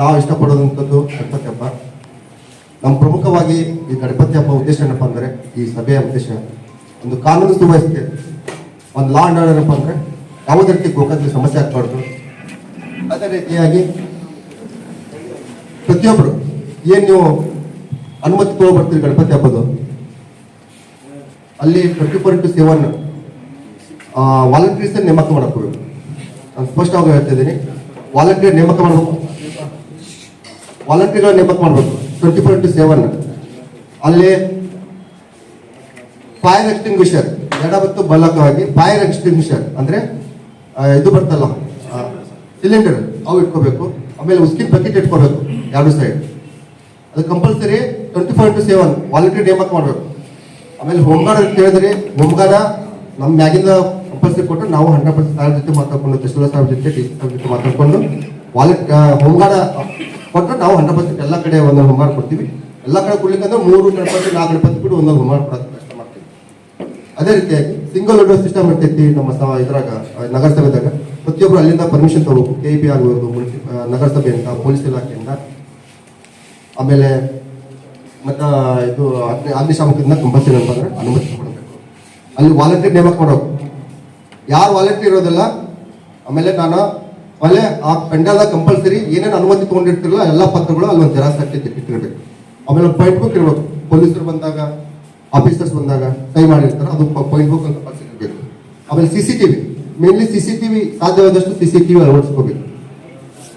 ನಾವು ಇಷ್ಟಪಡೋದಂಥದ್ದು ಗಣಪತಿ ಹಬ್ಬ. ನಮ್ಮ ಪ್ರಮುಖವಾಗಿ ಈ ಗಣಪತಿ ಹಬ್ಬ ಉದ್ದೇಶ ಏನಪ್ಪ ಅಂದರೆ, ಈ ಸಭೆಯ ಉದ್ದೇಶ. ಒಂದು ಕಾನೂನು ಸುವ್ಯವಸ್ಥೆ. ಒಂದು ಲಾ ಅಂಡ್ ಆರ್ಡರ್ ಏನಪ್ಪ ಅಂದರೆ, ಯಾವುದೇ ರೀತಿ ಗೋಕಾಕ್ಕೆ ಸಮಸ್ಯೆ ಆಗಬಾರ್ದು. ಅದೇ ರೀತಿಯಾಗಿ ಪ್ರತಿಯೊಬ್ಬರು ಏನು ನೀವು ಅನುಮತಿ ತಗೊಬರ್ತೀರಿ ಗಣಪತಿ ಹಬ್ಬದು ಅಲ್ಲಿ twenty four into seven volunteers ನೇಮಕ ಮಾಡಬೇಕು ನಾನು ಸ್ಪಷ್ಟವಾಗಿ ಹೇಳ್ತಾ ಇದ್ದೀನಿ. ವಾಲಂಟಿಯರ್ ನೇಮಕ ಮಾಡಬೇಕು. ವಾಲಂಟಿಯರ್ಗಳ ನೇಮಕ ಮಾಡಬೇಕು. ಟ್ವೆಂಟಿ ಫೋರ್ ಇಂಟು ಸೆವೆನ್ ಅಲ್ಲಿ ಫೈರ್ ಎಕ್ಸ್ಟಿಂಗ್ವಿಷರ್ ಎಡ ಮತ್ತು ಬಲಕವಾಗಿ ಫೈರ್ ಎಕ್ಸ್ಟಿಂಗ್ವಿಷರ್ ಅಂದ್ರೆ ಇದು ಬರ್ತಲ್ಲ ಸಿಲಿಂಡರ್ ಅವು ಇಟ್ಕೋಬೇಕು. ಆಮೇಲೆ ಉಸ್ಕಿನ ಬಕೆಟ್ ಇಟ್ಕೋಬೇಕು, ಎರಡು ಸೈಡ್ ಅದು compulsory twenty four into seven volunteer ನೇಮಕ ಮಾಡಬೇಕು. ಆಮೇಲೆ ಹೋಮ್ಗಾರ್ಡ್ ಅಂತ ಹೇಳಿದ್ರೆ ಹೋಮ್ಗಾರ ನಮ್ಮ ಮ್ಯಾಗಿಂದ ಕಂಪಲ್ಸರಿ ಕೊಟ್ಟು ನಾವು ಹಂಡ್ರೆಡ್ ಪರ್ಸೆಂಟ್ ಸಾಹೇಬ್ ಜೊತೆ ಮಾತಾಡ್ಕೊಂಡು ತಹಶೀಲ್ದಾರ್ ಸಾಹೇಬ್ ಜೊತೆ ಡಿ ಜೊತೆ ಮಾತಾಡ್ಕೊಂಡು ವಾಲೆಟ್ ಹೋಮ್ಗಾರ್ಡ್ ಕೊಟ್ಟು ನಾವು ಹಂಡ್ರೆಡ್ ಪರ್ಸೆಂಟ್ ಎಲ್ಲ ಕಡೆ ಒಂದೊಂದು ಹೋಮ್ವರ್ಕ್ ಕೊಡ್ತೀವಿ. ಎಲ್ಲ ಕಡೆ ಕೊಡ್ಲಿಕ್ಕಂದ್ರೆ ಮೂರು ಗಣಪತಿ ನಾಲ್ಕು ಗಣಪತಿ ಬಿಟ್ಟು ಒಂದೊಂದು ಹೋಮ್ವರ್ಕ್ ಕೊಡೋದು ಕಷ್ಟ ಮಾಡ್ತೀವಿ. ಅದೇ ರೀತಿಯಾಗಿ ಸಿಂಗಲ್ ವಿಂಡೋ ಸಿಸ್ಟಮ್ ಇರ್ತೈತಿ ನಮ್ಮ ಇದ್ರಾಗ ನಗರಸಭೆದಾಗ. ಪ್ರತಿಯೊಬ್ಬರು ಅಲ್ಲಿಂದ ಪರ್ಮಿಷನ್ ತಗೋಬೇಕು. ಕೆ ಪಿ ಮುನ್ಸಿಪ ನಗರಸಭೆಯಿಂದ, ಪೊಲೀಸ್ ಇಲಾಖೆಯಿಂದ. ಆಮೇಲೆ ಮತ್ತು ಇದು ಅಗ್ನಿ ಅಗ್ನಿಶಾಮಕದಿಂದ ಕಂಪಲ್ಸರಿ ಅಂತಂದ್ರೆ ಅನುಮತಿ ಕೊಡಬೇಕು. ಅಲ್ಲಿ ವಾಲಂಟಿಯರ್ ನೇಮಕ ಮಾಡೋದು. ಯಾರು ವಾಲಂಟಿಯರ್ ಇರೋದಿಲ್ಲ, ಆಮೇಲೆ ನಾನು ಆಮೇಲೆ ಆ ಪೆಂಡಲ್ದಾಗ ಕಂಪಲ್ಸರಿ ಏನೇನು ಅನುಮತಿ ತಗೊಂಡಿರ್ತಿರಲ್ಲ, ಎಲ್ಲ ಪತ್ರಗಳು ಅಲ್ಲಿ ಒಂದು ಜೆರಾಕ್ಸ್ ಹಾಕಿ ಇಟ್ಟಿರ್ಬೇಕು. ಆಮೇಲೆ ಪಾಯಿಂಟ್ ಬುಕ್ ಇರ್ಬೇಕು. ಪೊಲೀಸರು ಬಂದಾಗ ಆಫೀಸರ್ಸ್ ಬಂದಾಗ ಸಹಿ ಮಾಡಿರ್ತಾರೆ, ಅದು ಪಾಯಿಂಟ್ ಬುಕ್ ಅಂತ ಕಂಪಲ್ಸರಿ ಇರಬೇಕು. ಆಮೇಲೆ C C T V mainly C C T V ಸಾಧ್ಯವಾದಷ್ಟು ಸಿ ಸಿ ಟಿ ವಿ ಅಳವಡಿಸ್ಕೋಬೇಕು.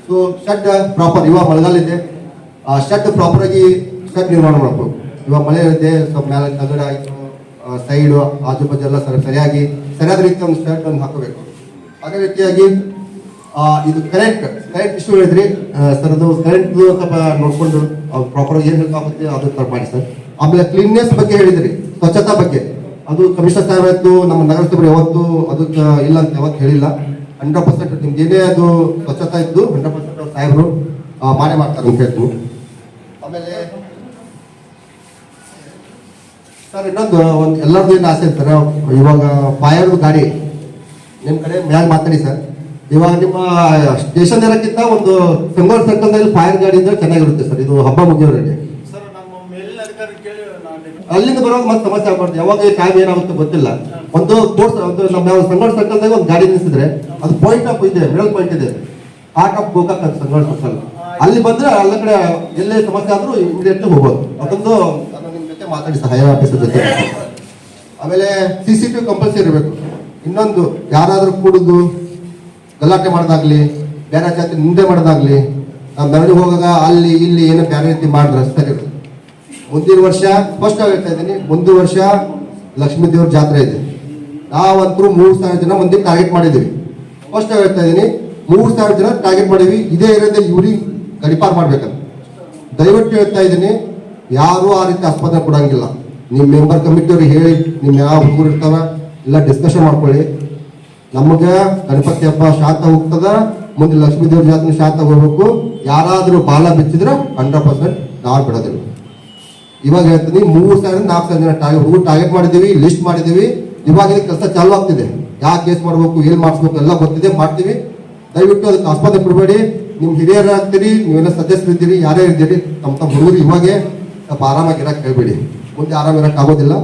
ಸೊ ಶೆಡ್ ಪ್ರಾಪರ್ ಇವಾಗ ಮಳೆಗಾಲ ಇದೆ. ಆ ಶೆಡ್ ಪ್ರಾಪರ್ ಆಗಿ ಶೆಡ್ ನಿರ್ಮಾಣ ಮಾಡಬೇಕು ಇವಾಗ ಮಳೆ ಇದೆ, ಸ್ವಲ್ಪ ಮೇಲೆ ತಗಡ ಆಯಿತು ಸೈಡು ಆಜು ಬಾಜು ಎಲ್ಲ ಸರಿ ಸರಿಯಾಗಿ, ಸರಿಯಾದ ರೀತಿಯ ಒಂದು ಶೆಡ್ ಒಂದು ಹಾಕಬೇಕು ಅದೇ ರೀತಿಯಾಗಿ ಇದು ಕರೆಂಟ್ ಕರೆಂಟ್ ಇಶ್ಯೂ ಹೇಳಿದ್ರಿ. ಸರ್ ಅದು ಕರೆಂಟ್ ಸ್ವಲ್ಪ ನೋಡ್ಕೊಂಡು ಪ್ರಾಪರ್ ಏನ್ ಬೇಕಾಗುತ್ತೆ ಅದು ತರ ಮಾಡಿ ಸರ್ ಆಮೇಲೆ ಕ್ಲೀನ್ನೆಸ್ ಬಗ್ಗೆ ಹೇಳಿದ್ರಿ ಸ್ವಚ್ಛತಾ ಬಗ್ಗೆ. ಅದು ಕಮಿಷನರ್ ಸಾಹೇಬ್ ಆಯ್ತು ನಮ್ಮ ನಗರಸಭೆ ಯಾವತ್ತು ಅದಕ್ಕೆ ಇಲ್ಲ ಅಂತ ಯಾವತ್ತು ಹೇಳಿಲ್ಲ. ಹಂಡ್ರೆಡ್ ಪರ್ಸೆಂಟ್ ನಿಮ್ಗೆ ಏನೇ ಅದು ಸ್ವಚ್ಛತಾ ಇದ್ದು ಹಂಡ್ರೆಡ್ ಪರ್ಸೆಂಟ್ ಸಾಹೇಬರು ಆ, ಮಾಡೇ ಮಾಡ್ತಾರೆ ಅಂತ ಹೇಳ್ತು ಆಮೇಲೆ ಸರ್ ಇನ್ನೊಂದು ಒಂದು ಎಲ್ಲರದ್ದು ಏನು ಆಸೆ ಇರ್ತಾರೆ ಇವಾಗ ಫೈರ್ ಗಾಡಿ ನಿಮ್ಮ ಕಡೆ ಮ್ಯಾಗ ಮಾತಾಡಿ ಸರ್ ಇವಾಗ ನಿಮ್ಮ ಸ್ಟೇಷನ್ ಇರೋಕ್ಕಿಂತ ಒಂದು ಬೆಂಗಳೂರು ಸರ್ಕಲ್ನಲ್ಲಿ ಫೈರ್ ಗಾಡಿ ಇದ್ರೆ ಚೆನ್ನಾಗಿರುತ್ತೆ ಸರ್. ಇದು ಹಬ್ಬ ಮುಗಿಯೋರಿಗೆ. ಅಲ್ಲಿಂದ ಬರುವಾಗ ಮತ್ತೆ ಸಮಸ್ಯೆ ಆಗ್ಬಾರ್ದು. ಯಾವಾಗ ಟೈಮ್ ಏನಾಗುತ್ತೆ ಗೊತ್ತಿಲ್ಲ. ಒಂದು ಕೋರ್ಸ್ ಒಂದು ನಮ್ಮ ಯಾವ ಸರ್ಕಲ್ ಒಂದು ಗಾಡಿ ನಿಲ್ಸಿದ್ರೆ ಅದು ಪಾಯಿಂಟ್ ಆಫ್ ಇದೆ ಮಿಡಲ್ ಪಾಯಿಂಟ್ ಇದೆ. ಹಾಕ್ ಆಫ್ ಗೋಕಾಕ್ ಅಂತ ಸರ್ಕಲ್. ಅಲ್ಲಿ ಬಂದ್ರೆ ಅಲ್ಲ ಕಡೆ ಎಲ್ಲೇ ಸಮಸ್ಯೆ ಆದ್ರೂ ಇಮಿಡಿಯೇಟ್ ಹೋಗ್ಬೋದು. ಅದೊಂದು ನಿಮ್ಮ ನಿಮ್ ಜೊತೆ ಮಾತಾಡಿ ಸರ್ ಹೈಯರ್ ಆಫೀಸರ್ ಜೊತೆ. ಆಮೇಲೆ ಸಿ ಸಿ ಟಿವಿ ಕಂಪಲ್ಸರಿ ಇರಬೇಕು. ಇನ್ನೊಂದು ಯಾರಾದ್ರೂ ಕೂಡುದು ಗಲಾಟೆ ಮಾಡೋದಾಗ್ಲಿ ಬೇರೆ ಜಾತಿ ನಿಂದೆ ಮಾಡೋದಾಗ್ಲಿ ನಾವು ಮೆರವಣಿಗೆ ಹೋಗಾಗ ಅಲ್ಲಿ ಇಲ್ಲಿ ಏನೋ ಬೇರೆ ರೀತಿ ಮಾಡಿದ್ರೆ ರಸ್ತೆ. ಮುಂದಿನ ವರ್ಷ ಸ್ಪಷ್ಟ ಹೇಳ್ತಾ ಇದ್ದೀನಿ ಮುಂದಿನ ವರ್ಷ ಲಕ್ಷ್ಮೀ ದೇವ್ರ ಜಾತ್ರೆ ಇದೆ. ನಾವಂತರೂ ಮೂರು ಸಾವಿರ ಜನ ಮಂದಿ ಟಾರ್ಗೆಟ್ ಮಾಡಿದ್ದೀವಿ. ಸ್ಪಷ್ಟ ಹೇಳ್ತಾ ಇದ್ದೀನಿ, ಮೂರು ಸಾವಿರ ಜನ ಟಾರ್ಗೆಟ್ ಮಾಡಿದ್ವಿ ಇದೇ ಇರೋದೇ ಇವ್ರಿಗೆ ಗಡಿಪಾರ್ ಮಾಡ್ಬೇಕಂತ. ದಯವಿಟ್ಟು ಹೇಳ್ತಾ ಇದ್ದೀನಿ, ಯಾರು ಆ ರೀತಿ ಆಸ್ಪತ್ರೆ ಕೊಡೋಂಗಿಲ್ಲ. ನಿಮ್ಮ ಮೆಂಬರ್ ಕಮಿಟಿಯವ್ರಿಗೆ ಹೇಳಿ ನಿಮ್ಮ ಯಾವ ಹುಡುಗರು ಇರ್ತಾರ, ಎಲ್ಲ ಡಿಸ್ಕಷನ್ ಮಾಡ್ಕೊಳ್ಳಿ. ನಮಗೆ ಗಣಪತಿ ಹಬ್ಬ ಶಾಂತ ಹೋಗ್ತದ, ಮುಂದೆ ಲಕ್ಷ್ಮೀ ದೇವ್ರ ಜಾತ್ರೆ ಶಾಂತ ಹೋಗ್ಬೇಕು. ಯಾರಾದ್ರೂ ಬಾಲ ಬಿಚ್ಚಿದ್ರೆ ಹಂಡ್ರೆಡ್ ಪರ್ಸೆಂಟ್ ನಾವು ಬಿಡೋದಿಲ್ಲ. ಇವಾಗ ಹೇಳ್ತೀನಿ, ಮೂರು ಸಾವಿರ, ನಾಲ್ಕು ಸಾವಿರ ಜನ ಟಾರ್ಗೆಟ್ ಹುಡುಗರು ಟಾರ್ಗೆಟ್ ಮಾಡಿದೀವಿ ಲಿಸ್ಟ್ ಮಾಡಿದೀವಿ. ಇವಾಗ ಕೆಲಸ ಚಾಲು ಆಗ್ತಿದೆ. ಯಾಕೆ ಕೇಸ್ ಮಾಡ್ಬೇಕು, ಏನ್ ಮಾಡಿಸ್ಬೇಕು ಎಲ್ಲ ಗೊತ್ತಿದೆ, ಮಾಡ್ತೀವಿ. ದಯವಿಟ್ಟು ಅದಕ್ಕೆ ಆಸ್ಪತ್ರೆ ಬಿಡಬೇಡಿ. ನಿಮ್ ಹಿರಿಯರು ಆಗ್ತೀರಿ, ನೀವೆಲ್ಲ ಸದಸ್ಯರು ಇದ್ದೀರಿ, ಯಾರೇ ಇದ್ದೀರಿ, ತಮ್ಮ ತಮ್ಮ ಹುಡುಗರು ಇವಾಗೆ ಸ್ವಲ್ಪ ಆರಾಮಾಗಿ ಇರಕ್ಕೆ ಹೇಳ್ಬೇಡಿ. ಮುಂದೆ ಆರಾಮ ಇರಕ್ಕೆ ಆಗೋದಿಲ್ಲ.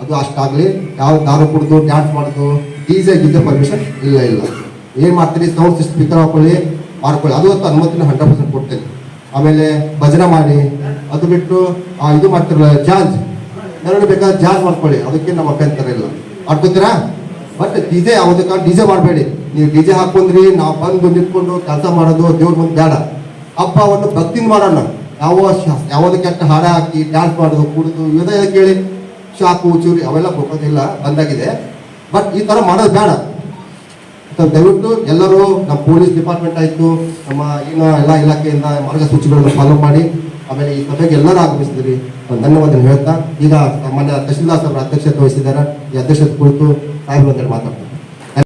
ಅದು ಅಷ್ಟಾಗ್ಲಿ ಯಾವ ದಾರು ಕುಡಿದು ಡ್ಯಾನ್ಸ್ ಮಾಡೋದು ಈಸಿ ಆಗಿದ್ದ ಪರ್ಮಿಷನ್ ಇಲ್ಲ ಇಲ್ಲ. ಏನ್ ಮಾಡ್ತೀರಿ? ಸೌಂಡ್ ಸಿಸ್ಟಮ್ ಸ್ಪೀಕರ್ ಹಾಕೊಳ್ಳಿ, ಮಾಡ್ಕೊಳ್ಳಿ. ಅದು ಹೊತ್ತು ಅನುಮತಿನ ಹಂಡ್ರೆಡ್ ಪರ್ಸೆಂಟ್ ಕೊಡ್ತೇನೆ. ಆಮೇಲೆ ಭಜನೆ ಮಾಡಿ, ಅದು ಬಿಟ್ಟು ಇದು ಮಾಡ್ತಿರಲ್ಲ ಜಾಜ್ ಎರಡು ಬೇಕಾದ್ರೆ ಜಾಜ್ ಮಾಡ್ಕೊಳ್ಳಿ. ಅದಕ್ಕೆ ನಮ್ಮ ಅಭ್ಯಂತರ ಇಲ್ಲ. ಮಾಡ್ಕೋತೀರಾ ಬಟ್ ಡಿಜೆ ಯಾವುದಕ್ಕ? ಡಿಜೆ ಮಾಡಬೇಡಿ. ನೀವು ಡಿಜೆ ಹಾಕೊಂಡ್ರಿ, ನಾವು ಬಂದು ನಿಂತ್ಕೊಂಡು ಕೆಲಸ ಮಾಡೋದು, ದೇವ್ರ ಮುಂದೆ ಬೇಡ. ಹಬ್ಬವನ್ನು ಭಕ್ತಿನ ಮಾಡೋಣ. ಯಾವ ಯಾವುದೋ ಕೆಟ್ಟ ಹಾಡ ಹಾಕಿ ಡ್ಯಾನ್ಸ್ ಮಾಡೋದು, ಕುಡಿದು, ಇವೆಲ್ಲ ಕೇಳಿ ಶಾಕು ಚೂರಿ ಅವೆಲ್ಲ ಹೋಗೋದಿಲ್ಲ ಬಂದಾಗಿದೆ. ಬಟ್ ಈ ತರ ಮಾಡೋದು ಬೇಡ. ದಯವಿಟ್ಟು ಎಲ್ಲರೂ ನಮ್ಮ ಪೊಲೀಸ್ ಡಿಪಾರ್ಟ್ಮೆಂಟ್ ಆಯ್ತು, ನಮ್ಮ ಈಗ ಎಲ್ಲ ಇಲಾಖೆಯಿಂದ ಮಾರ್ಗಸೂಚಿಗಳನ್ನು ಫಾಲೋ ಮಾಡಿ, ಆಮೇಲೆ ಈ ಸಭೆಗೆ ಎಲ್ಲರೂ ಆಗಮಿಸಿದ್ರಿ ಧನ್ಯವಾದ ಹೇಳ್ತಾ, ಈಗ ಸಾಮಾನ್ಯ ತಹಶೀಲ್ದಾರ್ ಸಾಹೇಬ್ರ ಅಧ್ಯಕ್ಷತೆ ವಹಿಸಿದ್ದಾರೆ. ಈ ಅಧ್ಯಕ್ಷತೆ ಕುರಿತು ಸಾಹೇಬ್ರ ಮಾತಾಡ್ತಾರೆ.